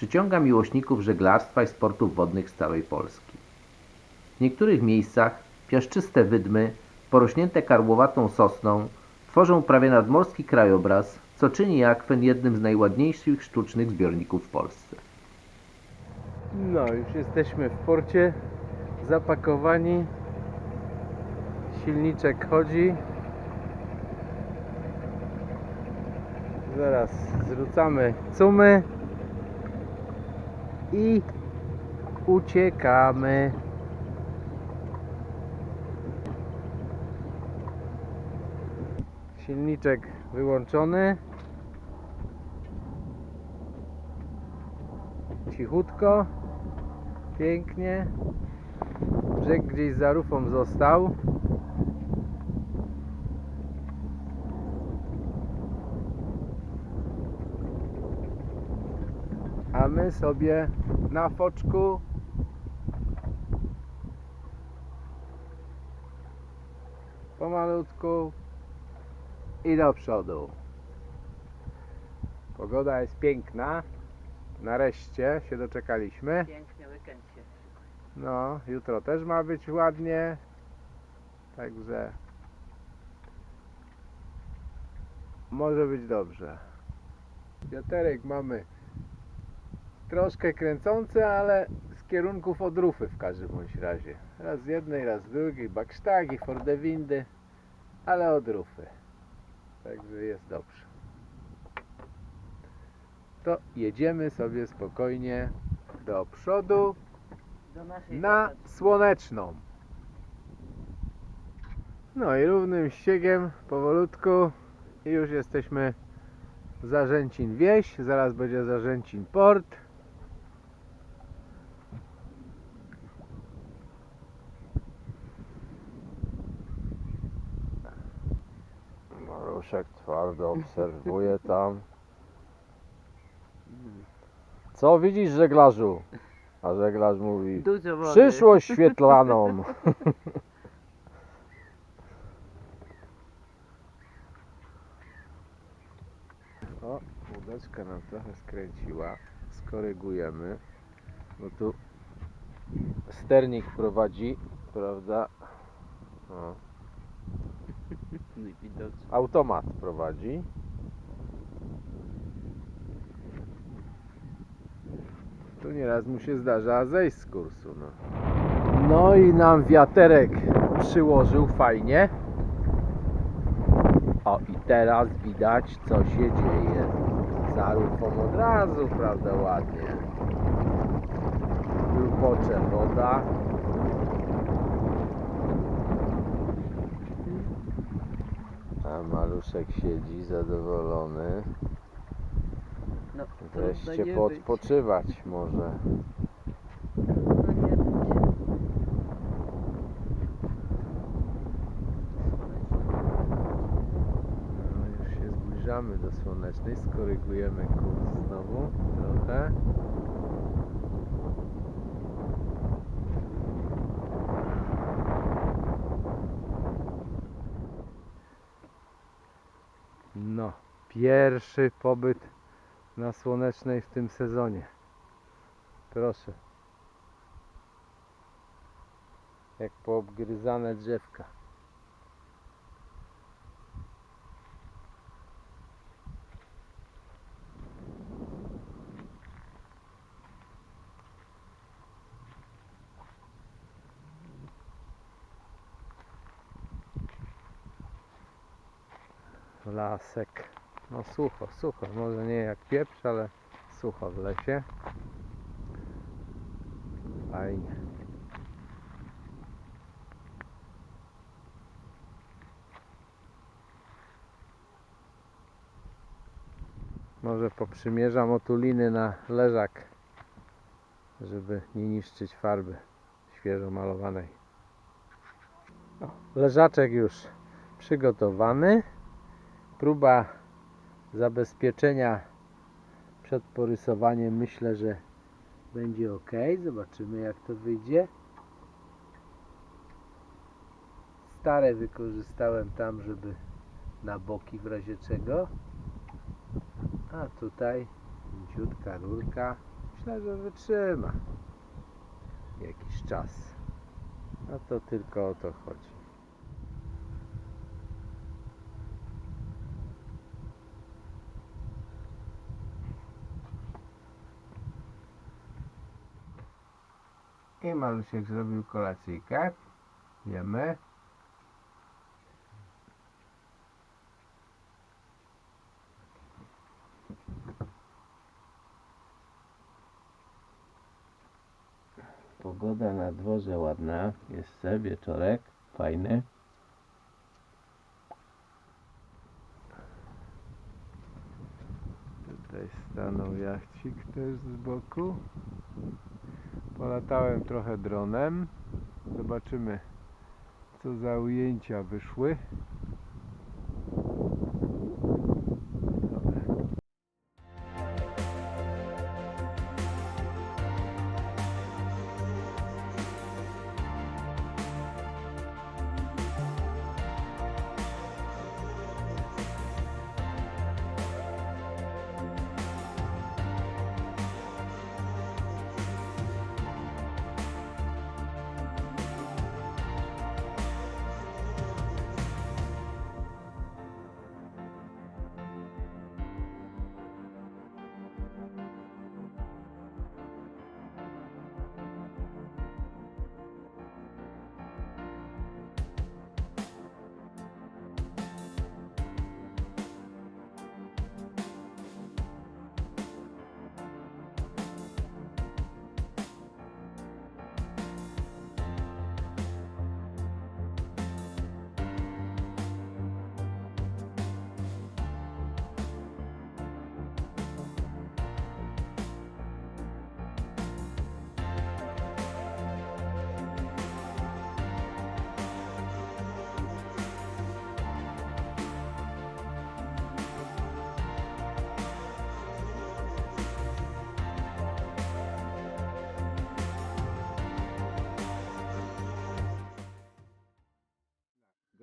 przyciąga miłośników żeglarstwa i sportów wodnych z całej Polski. W niektórych miejscach piaszczyste wydmy, porośnięte karłowatą sosną, tworzą prawie nadmorski krajobraz, co czyni akwen jednym z najładniejszych sztucznych zbiorników w Polsce. No, już jesteśmy w porcie, zapakowani. Silniczek chodzi. Zaraz zrzucamy cumy i uciekamy. Silniczek wyłączony. Cichutko. Pięknie. Brzeg gdzieś za rufą został. A my sobie na foczku pomalutku i do przodu. Pogoda jest piękna. Nareszcie się doczekaliśmy. Piękny weekend się No, jutro też ma być ładnie. Także może być dobrze. Wiaterek mamy troszkę kręcący, ale z kierunków odrufy w każdym bądź razie. Raz z jednej, raz z drugiej, backstagi, fordewindy, ale odrufy. Także jest dobrze. To jedziemy sobie spokojnie do przodu do na słoneczną. No i równym ściegiem powolutku i już jesteśmy Zarzęcin wieś, zaraz będzie Zarzęcin port. Maruszek twardo obserwuje tam. Co widzisz żeglarzu? A żeglarz mówi Dużo wody. Przyszłość świetlaną. O, łódeczka nam trochę skręciła. Skorygujemy. Bo tu sternik prowadzi, prawda? O, Widocznie. automat prowadzi. Tu nieraz mu się zdarza zejść z kursu. No. no i nam wiaterek przyłożył fajnie. O i teraz widać co się dzieje. Za rufą od razu, prawda, ładnie. Lupocze woda. A maluszek siedzi zadowolony. No, Wreszcie być. podpoczywać może. No już się zbliżamy do słonecznej, skorygujemy kurs znowu trochę. No, pierwszy pobyt na słonecznej w tym sezonie. Proszę. Jak poobgryzane drzewka. Lasek. No sucho, sucho. Może nie jak pieprz, ale sucho w lesie. Fajnie. Może poprzymierzam otuliny na leżak żeby nie niszczyć farby świeżo malowanej. O, leżaczek już przygotowany. Próba zabezpieczenia przed porysowaniem myślę, że będzie ok. Zobaczymy jak to wyjdzie. Stare wykorzystałem tam, żeby na boki w razie czego. A tutaj ciutka rurka. Myślę, że wytrzyma jakiś czas. No to tylko o to chodzi. I Malusiek zrobił kolacyjkę. Wiemy. Pogoda na dworze ładna. Jest se wieczorek. Fajny. Tutaj stanął jachcik też z boku. Polatałem trochę dronem. Zobaczymy co za ujęcia wyszły.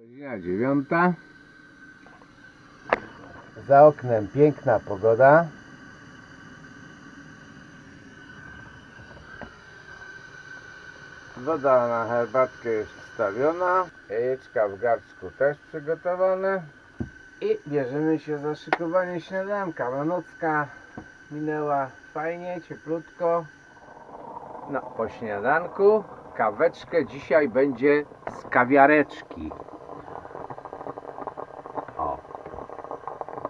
Godzina dziewiąta. Za oknem piękna pogoda. Woda na herbatkę jest wstawiona. Jajeczka w garczku też przygotowane. I bierzemy się za szykowanie śniadanka. No nocka minęła fajnie, cieplutko. No, po śniadanku kaweczkę dzisiaj będzie z kawiareczki. O,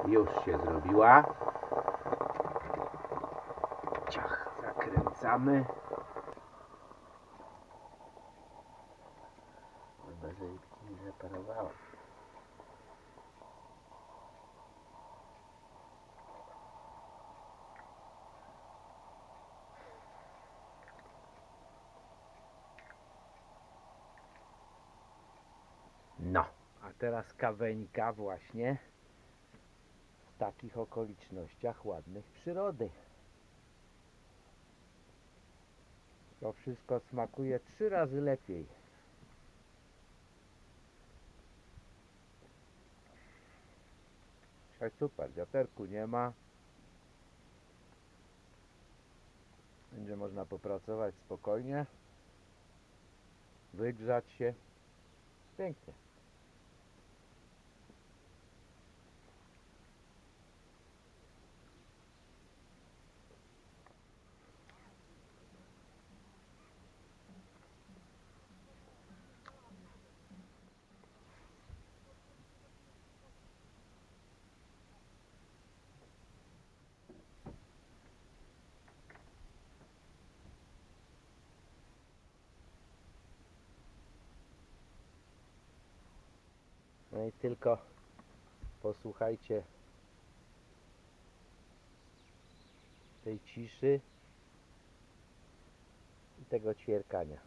już się zrobiła. Ciach, zakręcamy. Chyba, że nie zaparowała. No, A teraz kaweńka właśnie takich okolicznościach ładnych przyrody. To wszystko smakuje trzy razy lepiej. Dzisiaj super, wiaterku nie ma. Będzie można popracować spokojnie, wygrzać się. Pięknie. No i tylko posłuchajcie tej ciszy. tego ćwierkania.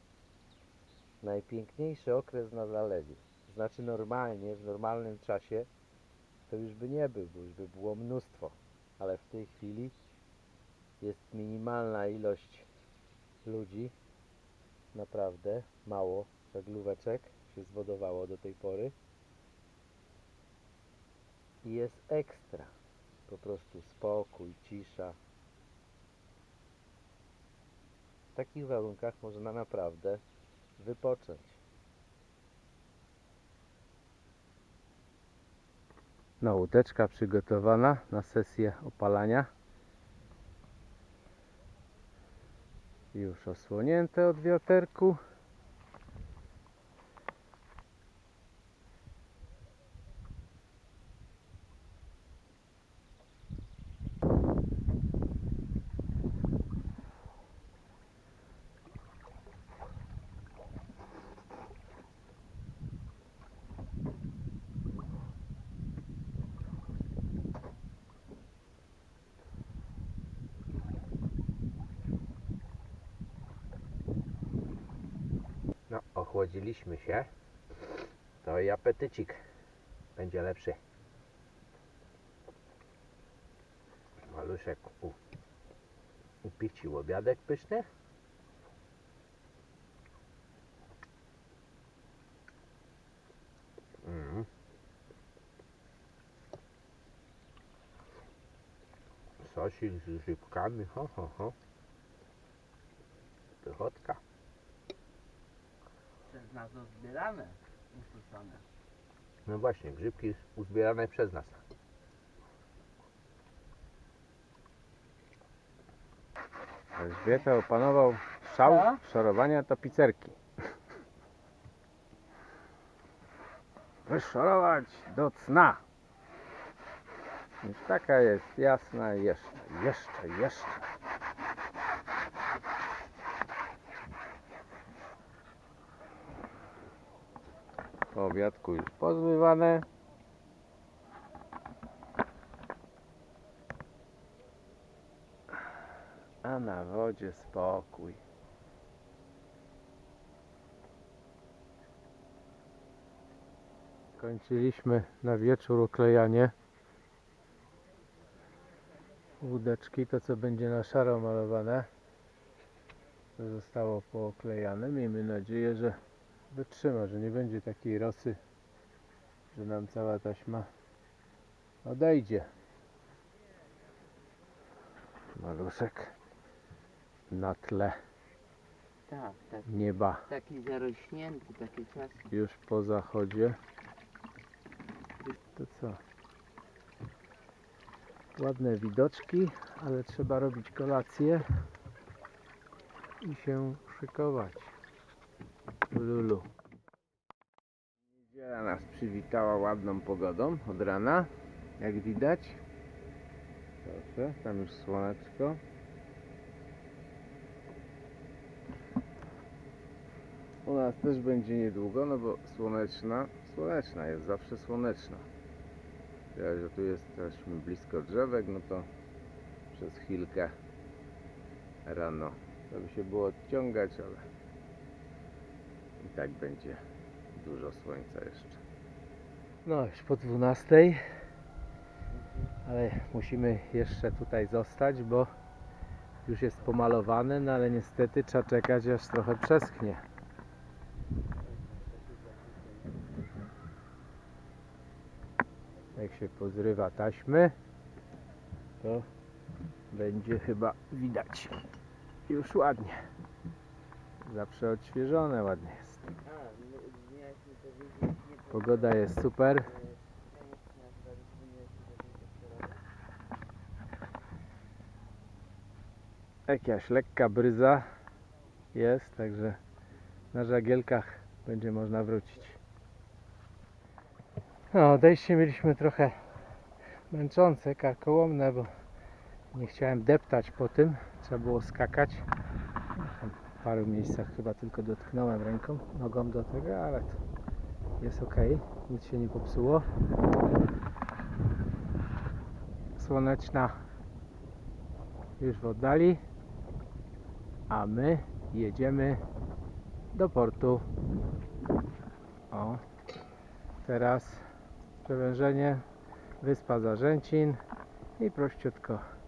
Najpiękniejszy okres na zalewie. Znaczy normalnie, w normalnym czasie to już by nie był, bo już by było mnóstwo. Ale w tej chwili jest minimalna ilość ludzi. Naprawdę mało żaglóweczek się zwodowało do tej pory. I jest ekstra. Po prostu spokój, cisza. W takich warunkach można naprawdę wypocząć. No, łódeczka przygotowana na sesję opalania. Już osłonięte od wiaterku. Ochłodziliśmy się. To i apetycik będzie lepszy. Maluszek u, upiecił obiadek pyszny. Mm. Sosik z grzybkami, ho, ho, ho. Pychotka. Przez nas zbierane, ususzone. No właśnie, grzybki uzbierane przez nas. Elżbieta opanował szał Co? szorowania tapicerki. Wyszorować do cna. Już taka jest jasna jeszcze, jeszcze, jeszcze. Po obiadku już pozmywane. A na wodzie spokój. Kończyliśmy na wieczór oklejanie łódeczki, to co będzie na szaro malowane. To zostało pooklejane. Miejmy nadzieję, że wytrzyma, że nie będzie takiej rosy, że nam cała taśma odejdzie. Maluszek na tle Tak, tak. nieba Taki zarośnięty, takie czasy. już po zachodzie. To co? Ładne widoczki, ale trzeba robić kolację i się szykować. Lulu. Niedziela nas przywitała ładną pogodą od rana, jak widać. Proszę, tam już słoneczko. U nas też będzie niedługo, no bo słoneczna, słoneczna jest, zawsze słoneczna. Ja, że tu jesteśmy blisko drzewek, no to przez chwilkę rano, to by się było odciągać, ale i tak będzie dużo słońca jeszcze. No, już po 12, ale musimy jeszcze tutaj zostać, bo już jest pomalowane, no ale niestety trzeba czekać aż trochę przeschnie. Jak się pozrywa taśmy, to będzie chyba widać już ładnie. Zawsze odświeżone ładnie jest. Pogoda jest super. Jakaś lekka bryza jest, także na żagielkach będzie można wrócić. No, odejście mieliśmy trochę męczące, karkołomne, bo nie chciałem deptać po tym, trzeba było skakać. W paru miejscach chyba tylko dotknąłem ręką, nogą do tego, ale to jest ok, nic się nie popsuło. Słoneczna już w oddali, a my jedziemy do portu. O, teraz przewężenie Wyspa Zarzęcin i prościutko.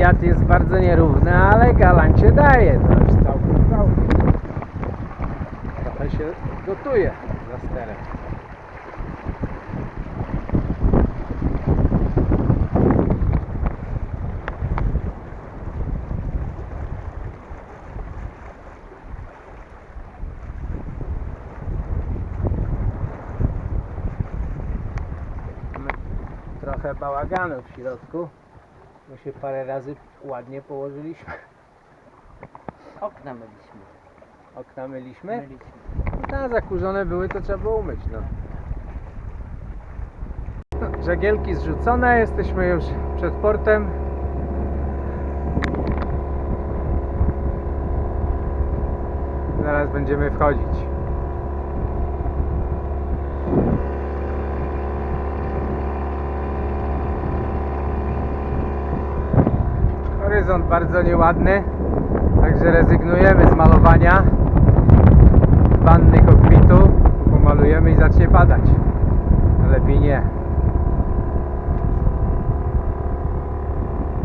Jad jest bardzo nierówny, ale galancie daje. Już całkiem, całkiem. Trochę się gotuje za sterem. Trochę bałaganu w środku. My się parę razy ładnie położyliśmy. Okna myliśmy. Okna myliśmy. myliśmy. No, zakurzone były, to trzeba było umyć, no. no. Żagielki zrzucone, jesteśmy już przed portem. Zaraz będziemy wchodzić. horyzont bardzo nieładny, także rezygnujemy z malowania wanny kokpitu, pomalujemy i zacznie padać. Lepiej nie.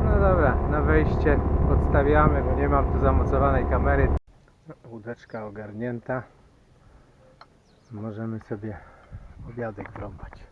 No dobra, na wejście podstawiamy, bo nie mam tu zamocowanej kamery. Łódeczka ogarnięta. Możemy sobie obiadek wrąbać.